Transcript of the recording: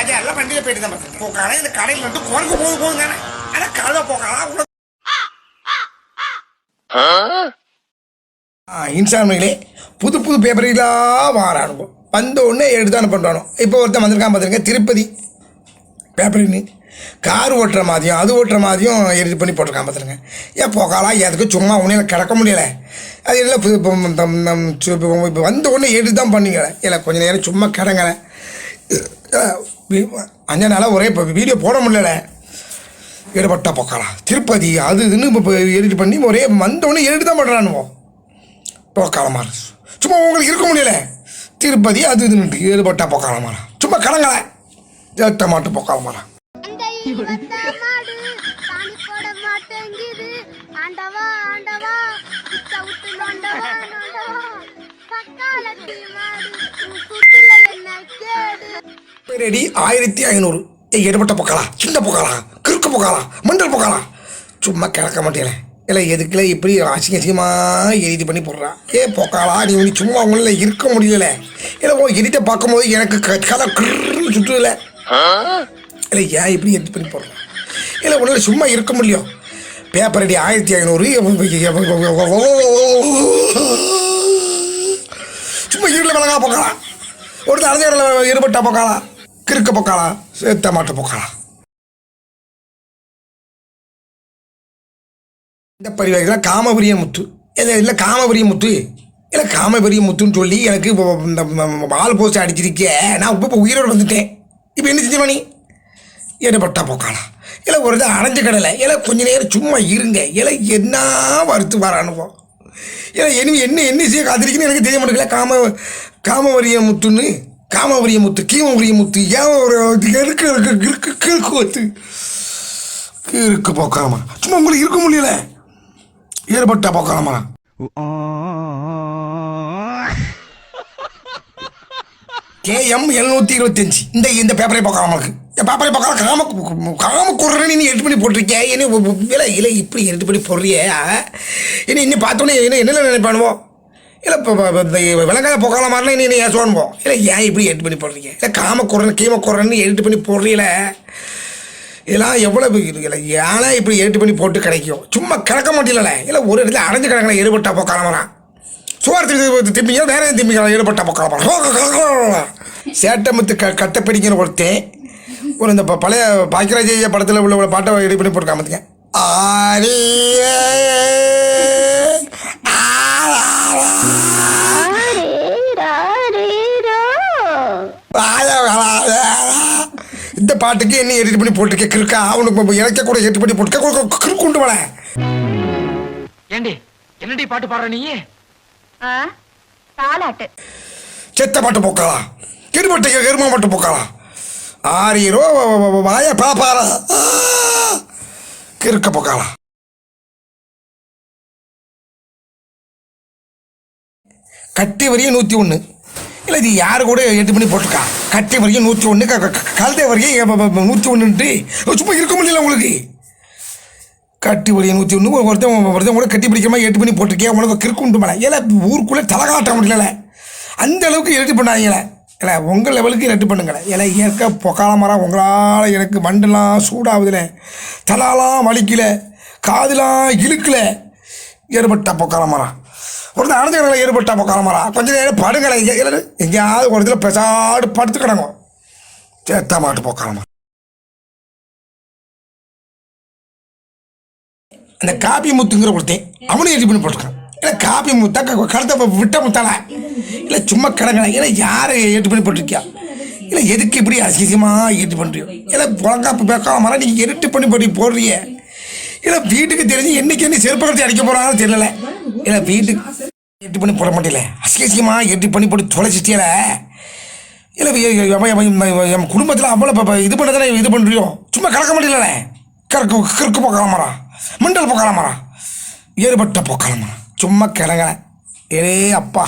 ராஜா எல்லாம் வண்டியில போயிட்டு தான் பார்த்தேன் போக்காரா இந்த கடையில் இருந்து குறைக்கு போக போகுங்க ஆனா கழுத போக்காரா இன்ஸ்டாகிராமிலே புது புது பேப்பரெல்லாம் வாரானுங்க. வந்த உடனே எடுத்து அனுப்பிட்டானோ இப்போ ஒருத்தன் வந்திருக்கான் பார்த்துருங்க திருப்பதி. பேப்பரின்னு கார் ஓட்டுற மாதிரியும் அது ஓட்டுற மாதிரியும் எடிட் பண்ணி போட்டிருக்கான் பார்த்துருங்க ஏன் போகாலாம் எதுக்கு சும்மா உடனே கிடக்க முடியல. அது இல்லை இப்போ இப்போ வந்த உடனே எடுத்து தான் பண்ணீங்க இல்லை கொஞ்ச நேரம் சும்மா கிடங்கலை அஞ்சு நாளாக ஒரே இப்போ வீடியோ போட முடியல ஈடுபட்டா போக்கலாம் திருப்பதி அது இதுன்னு இப்போ எடிட் பண்ணி ஒரே வந்தோடனே எடிட் தான் பண்ணுறானுவோ போக்காலமா சும்மா உங்களுக்கு இருக்க முடியல. திருப்பதி அது இதுன்னு ஈடுபட்டா போக்காலமா சும்மா கலங்கலை. ஜட்ட மாட்டு போக்காலமா ரெடி ஆயிரத்தி ஐநூறு ஏய் எடுபட்ட பொக்காளா சின்ன பொக்காளா கிறுக்கு பொக்காளா மண்டல் பொக்காளா சும்மா கிடக்க மாட்டேன் இல்லை எதுக்குல இப்படி அசிங்க அசிங்கமாக எடிட் பண்ணி போடுறா ஏ பொக்காளா நீ வந்து சும்மா உங்களில் இருக்க முடியல இல்லை உன் எடிட்டை பார்க்கும்போது எனக்கு க- கதை கிருன்னு சுற்றுல இல்லை ஏன் இப்படி எடிட் பண்ணி போடுறான் இல்லை உன்னால சும்மா இருக்க முடியும் பேப்பர் ரெடி ஆயிரத்தி ஐநூறு சும்மா இருள விலகா போக்கலாம் ஒரு அரைஞ்ச இருபட்டா போக்காளா கிறுக்க போக்காளா சேத்த மாட்டு போக்காளா இந்த பரிவாய்கள் காமபுரிய முத்து. இல்லை இல்லை காமபரிய முத்து. இல்லை காமபுரிய முத்துன்னு சொல்லி எனக்கு இப்போ இந்த வால் போஸ்ட் அடிச்சிருக்கே. நான் இப்போ இப்போ உயிரோடு வந்துட்டேன். இப்போ என்ன செஞ்ச மணி? பட்டா போக்காளா இல்லை ஒரு இது அடைஞ்ச கடலை. இல்லை கொஞ்ச நேரம் சும்மா இருங்க. இல்லை என்ன வறுத்து வர அனுபவம் இல்லை என்ன என்ன என்ன செய்ய காத்திருக்குன்னு எனக்கு தெரிய மாட்டேங்கல காம காமவரிய முத்துன்னு. காமபுரிய முத்து கீமபுரிய முத்து ஏன் ஒரு இருக்கு கிறுக்கு சும்மா உங்களுக்கு இருக்க முடியல. ஏற்பட்டா போக்காமா கேஎம் எழுநூத்தி இருபத்தஞ்சு. இந்த இந்த பேப்பரை பார்க்கலாம் நமக்கு இந்த பேப்பரை பார்க்கலாம் காம காம குறன்னு நீ எட்டு பண்ணி போட்டிருக்கே என்ன இல்லை இல்லை இப்படி எட்டு பண்ணி போடுறியே? என்ன இன்னும் பார்த்தோன்னே என்ன என்ன நினைப்பானுவோ? இல்லை இப்போ இந்த விளங்காத புகால மாதிரிலாம் நீ ஏன் சொல்லணுமோ இல்லை ஏன் இப்படி எடிட் பண்ணி போடுறீங்க? இல்லை காம குறன் கீம குறன்னு எடிட் பண்ணி போடுறீல இதெல்லாம் எவ்வளோ இல்லை ஏன்னா இப்படி ஏட்டு பண்ணி போட்டு கிடைக்கும்? சும்மா கிடக்க மாட்டேங்கல இல்லை ஒரு இடத்துல அடைஞ்சு கிடக்கல ஈடுபட்டா போக்காலமரா சோரத்துக்கு திம்பிங்க வேற ஏன் திம்பிங்க ஈடுபட்டா போக்காலமரா சேட்டமுத்து க கட்டை பிடிக்கிற ஒருத்தன் ஒரு இந்த ப- பழைய பாக்கியராஜ் படத்தில் உள்ள உள்ள பாட்டை எடிட் பண்ணி போட்டுருக்காம பார்த்துங்க ஆரியே ஆராரா. இந்த பாட்டுக்கு என்ன எடிட் பண்ணி போட்டிருக்கேன் கிறுக்கா அவனுக்கு இலக்க கூட எடிட் பண்ணி போட்டுக்க கிறுக்கு உண்டு வர ஏண்டி என்னடி பாட்டு பாடுற நீ? தாலாட்டு. செத்த பாட்டு போக்கலாம் கிருமட்டை எரும மட்டும் போக்கலாம் ஆரியரோ வாய பாப்பாரா! கிறுக்க போக்கலாம் கட்டி வரையும் நூற்றி ஒன்று இல்லை இது யார் கூட எட்டு மணி போட்டிருக்கா? கட்டி வரையும் நூற்றி ஒன்று கழுத்தை வரையும் நூற்றி ஒன்றுன்ட்டு சும்மா இருக்க முடியல உங்களுக்கு. கட்டி வரையும் நூற்றி ஒன்று ஒருத்தன் ஒருத்தன் கூட கட்டி பிடிக்கிற மாதிரி எட்டு பண்ணி போட்டிருக்கேன் உனக்கு கிறுக்குண்டு மேலே. ஏன்னா ஊருக்குள்ளே தலை காட்ட முடியல அந்த அளவுக்கு எட்டு பண்ணாங்களே இல்லை உங்கள் லெவலுக்கு ரெட்டு பண்ணுங்களேன் ஏன்னா இயற்கை பொக்கால மரம் உங்களால் எனக்கு மண்டெலாம் சூடாகுதுல தலாலாம் வலிக்கல காதுலாம் இழுக்கல. ஏற்பட்ட பொக்கால மரம். உடனே அணைஞ்ச ஏற்பட்ட காலமரா மரம். கொஞ்ச நேரம் படுகலை. எங்கே இல்லை எங்கேயாவது ஒரு இடத்துல பெசாடு படுத்து கிடங்கும் சேத்தா மாட்டு பொக்கால அந்த காப்பி முத்துங்கிற கொடுத்தேன் அவனும் எடி பண்ணி போட்டிருக்கான். இல்லை காப்பி முத்தா க- விட்ட முத்தாளா இல்லை சும்மா கிடங்கல இல்லை யாரை எட்டு பண்ணி போட்டிருக்கியா? இல்லை எதுக்கு இப்படி அசிங்கமாக எட்டு பண்ணுறியோ இல்லை புழங்காப்பு பேக்காம நீங்கள் எரிட்டு பண்ணி போட்டு போடுறிய இல்லை வீட்டுக்கு தெரிஞ்சு என்னைக்கு என்ன செருப்பு அடிக்க போகிறாங்கன்னு தெரியல. இல்லை வீட்டுக்கு எட்டு பண்ணி போட மாட்டேல. அசிங்கமாக எட்டு பண்ணி போட்டு தொலைச்சிட்டியல. இல்லை என் குடும்பத்தில் அவ்வளோ இப்போ இது பண்ணதானே இது பண்ணுறியோ சும்மா கலக்க மாட்டேல. கறக்கு கிறுக்கு போக்காலமாரா மண்டல் போக்காலமாரா ஏறுபட்ட போக்காலமாரா சும்மா கிளங்கல. ஏ அப்பா.